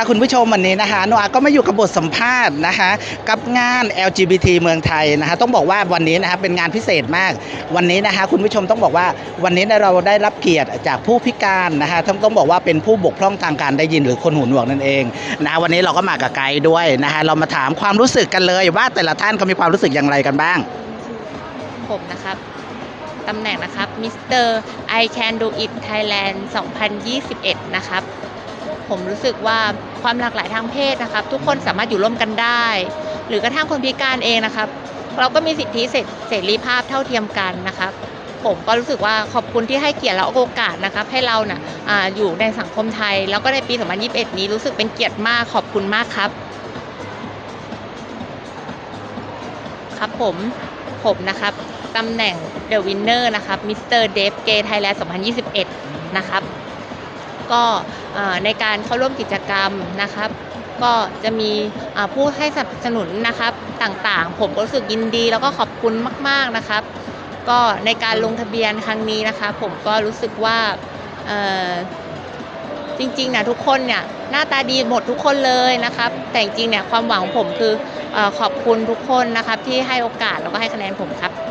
ค่ะคุณผู้ชมวันนี้นะคะโนอาก็มาอยู่กับบทสัมภาษณ์นะคะกับงาน LGBT เมืองไทยนะคะต้องบอกว่าวันนี้นะคะเป็นงานพิเศษมาก วันนี้นะคะคุณผู้ชมต้องบอกว่าวันนี้เราได้รับเกียรติจากผู้พิการนะคะต้องต้องบอกว่าเป็นผู้บกพร่องทางการได้ยินหรือคนหูหนวกนั่นเองนะวันนี้เราก็มากับไกด์ด้วยนะคะเรามาถามความรู้สึกกันเลยว่าแต่ละท่านเขามีความรู้สึกอย่างไรกันบ้าง ผมนะครับตำแหน่งนะครับ Mr. I Can Do It Thailand 2021 นะครับ ผมรู้สึกว่า ความหลากหลายทางเพศนะครับ ทุกคนสามารถอยู่ร่วมกันได้ หรือกระทั่งคนพิการเองนะครับ เราก็มีสิทธิเสรีภาพเท่าเทียมกันนะครับผมก็รู้สึกว่าขอบคุณที่ให้เกียรติและโอกาสนะครับ ให้เราน่ะออยู่ในสังคมไทย แล้วก็ในปี 2021 นี้รู้สึกเป็นเกียรติมากขอบคุณมากครับ ครับผมผมนะครับตำแหน่ง The Winner นะครับ Mr. Dave Gay Thailand 2021 นะครับ ก็ในการเข้าร่วมกิจกรรมนะครับ ก็จะมีผู้ให้สนับสนุนนะครับต่างๆ ผมก็รู้สึกยินดีแล้วก็ขอบคุณมาก ๆนะครับ ก็ในการลงทะเบียนครั้งนี้นะคะ ผมก็รู้สึกว่าจริงๆนี่ยทุกคนเนี่ยหน้าตาดีหมดทุกคนเลยนะครับ แต่จริงๆเนี่ยความหวังของผมคืออขอบคุณทุกคนนะครับที่ให้โอกาสแล้วก็ให้คะแนนผมครับ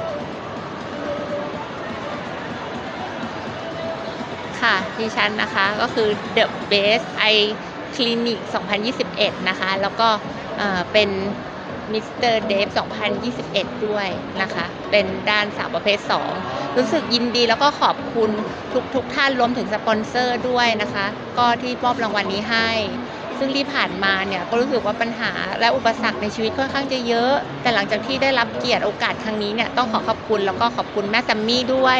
ค่ะ ดิฉันนะคะก็คือ The Best Eye Clinic 2021 นะคะ แล้วก็เอ่อเป็น Mr. Dave 2021 ด้วยนะคะ เป็นด้านสาวประเภท 2 รู้สึกยินดีแล้วก็ขอบคุณทุกทุกท่านรวมถึงสปอนเซอร์ด้วยนะคะ ก็ที่มอบรางวัลนี้ให้ ซึ่งที่ผ่านมาเนี่ย ก็รู้สึกว่าปัญหาและอุปสรรคในชีวิตค่อนข้างจะเยอะ แต่หลังจากที่ได้รับเกียรติโอกาสครั้งนี้เนี่ย ต้องขอขอบคุณแล้วก็ขอบคุณแม่ซัมมี่ด้วย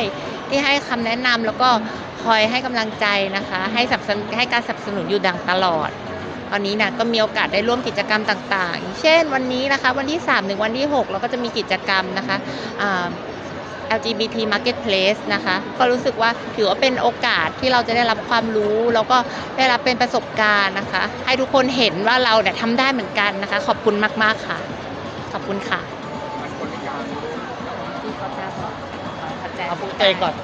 ที่ให้คำแนะนำแล้วก็คอยให้กำลังใจนะคะ ให้สับสนให้การสนับสนุนอยู่ดังตลอด ตอนนี้นะก็มีโอกาสได้ร่วมกิจกรรมต่างๆ เช่นวันนี้นะคะวันที่ 3 ถึงวันที่ 6 เราก็จะมีกิจกรรมนะคะ LGBT Marketplace นะคะ ก็รู้สึกว่าถือว่าเป็นโอกาสที่เราจะได้รับความรู้ แล้วก็ได้รับเป็นประสบการณ์นะคะ ให้ทุกคนเห็นว่าเราเนี่ยทำได้เหมือนกันนะคะ ขอบคุณมาก ๆ ค่ะ ขอบคุณค่ะ ขาจะบอกเขาจะเอาพูดเองก่อน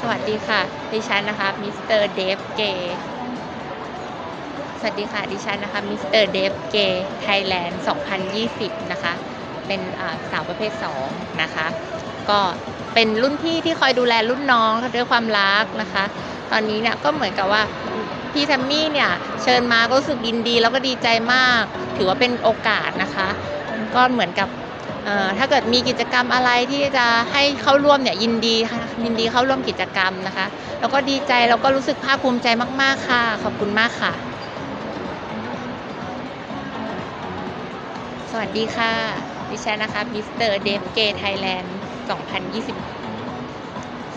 สวัสดีค่ะ ดิฉันนะคะมิสเตอร์เดฟเกสวัสดีค่ะ ดิฉันนะคะมิสเตอร์เดฟเกไทยแลนด์ 2020 นะคะ เป็นอ่าสาวประเภท 2 นะคะ ก็เป็นรุ่นพี่ที่คอยดูแลรุ่นน้องด้วยความรักนะคะ ตอนนี้เนี่ยก็เหมือนกับว่าพี่แทมมี่เนี่ยเชิญมาก็รู้สึกยินดีแล้วก็ดีใจมาก ถือว่าเป็นโอกาสนะคะ ก็เหมือนกับเอ่อ ถ้าเกิดมีกิจกรรมอะไรที่จะให้เข้าร่วมเนี่ยยินดีค่ะยินดีเข้าร่วมกิจกรรมนะคะ แล้วก็ดีใจแล้วก็รู้สึกภาคภูมิใจมาก ๆ ค่ะ ขอบคุณมากค่ะ สวัสดีค่ะ ดิฉันนะคะมิสเตอร์เดฟเกย์ไทยแลนด์2020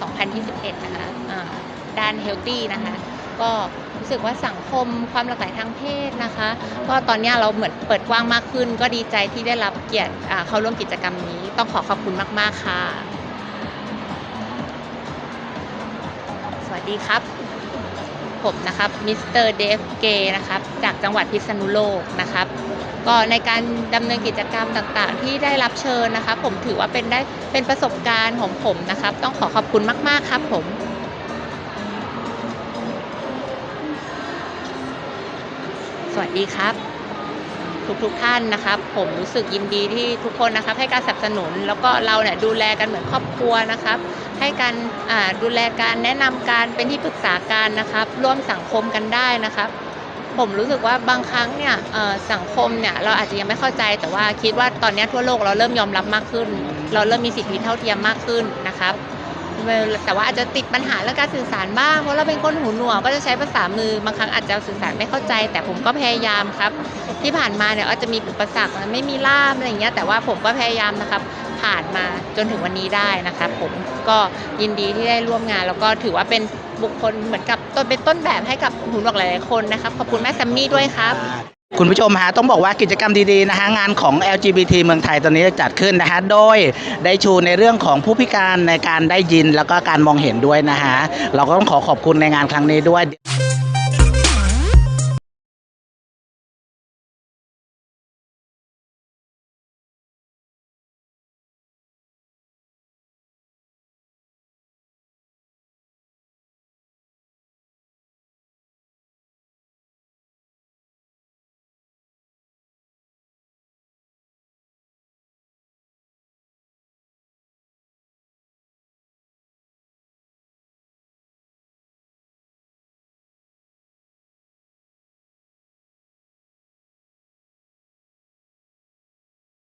2021 นะคะอ่าด้านเฮลตี้นะคะ ก็รู้สึกว่าสังคมความหลากหลายทางเพศนะคะ ก็ตอนนี้เราเหมือนเปิดกว้างมากขึ้น ก็ดีใจที่ได้รับเกียรติเข้าร่วมกิจกรรมนี้ ต้องขอขอบคุณมาก ๆ ค่ะ สวัสดีครับ ผมนะครับมิสเตอร์เดฟเกนะครับ จากจังหวัดพิษณุโลกนะครับก็ในการดำเนินกิจกรรมต่างๆ ที่ได้รับเชิญนะคะ ผมถือว่าเป็นได้เป็นประสบการณ์ของผมนะครับ ต้องขอขอบคุณมาก ๆ ครับผม สวัสดีครับ ทุกๆทท่านนะครับ ผมรู้สึกยินดีที่ทุกคนนะครับ ให้การสนับสนุน แล้วก็เราเนี่ยดูแลกันเหมือนครอบครัวนะครับ ให้การดูแลการแนะนำการเป็นที่ปรึกษาการนะครับ ร่วมสังคมกันได้นะครับ ผมรู้สึกว่าบางครั้งเนี่ยสังคมเนี่ยเราอาจจะยังไม่เข้าใจ แต่ว่าคิดว่าตอนนี้ทั่วโลกเราเริ่มยอมรับมากขึ้น เราเริ่มมีสิทธิเท่าเทียมมากขึ้นนะครับ แต่ว่าอาจจะติดปัญหาเรื่องการสื่อสารบ้างเพราะเราเป็นคนหูหนวกก็จะใช้ภาษามือบางครั้งอาจจะสื่อสารไม่เข้าใจ แต่ผมก็พยายามครับ ที่ผ่านมาเนี่ยอาจจะมีอุปสรรคไม่มีล่ามอะไรอย่างเงี้ยแต่ว่าผมก็พยายามนะครับผ่านมาจนถึงวันนี้ได้นะครับผมก็ยินดีที่ได้ร่วมงาน แล้วก็ถือว่าเป็นบุคคลเหมือนกับต้นเป็นต้นแบบให้กับหูหนวกหลายๆคนนะครับขอบคุณแม่แซมมี่ด้วยครับ คุณผู้ชมฮะต้องบอกว่ากิจกรรมดีๆนะฮะงานของ LGBT เมืองไทยตอนนี้จัดขึ้นนะฮะโดยได้ชูในเรื่องของผู้พิการในการได้ยินแล้วก็การมองเห็นด้วยนะฮะเราก็ต้องขอขอบคุณในงานครั้งนี้ด้วย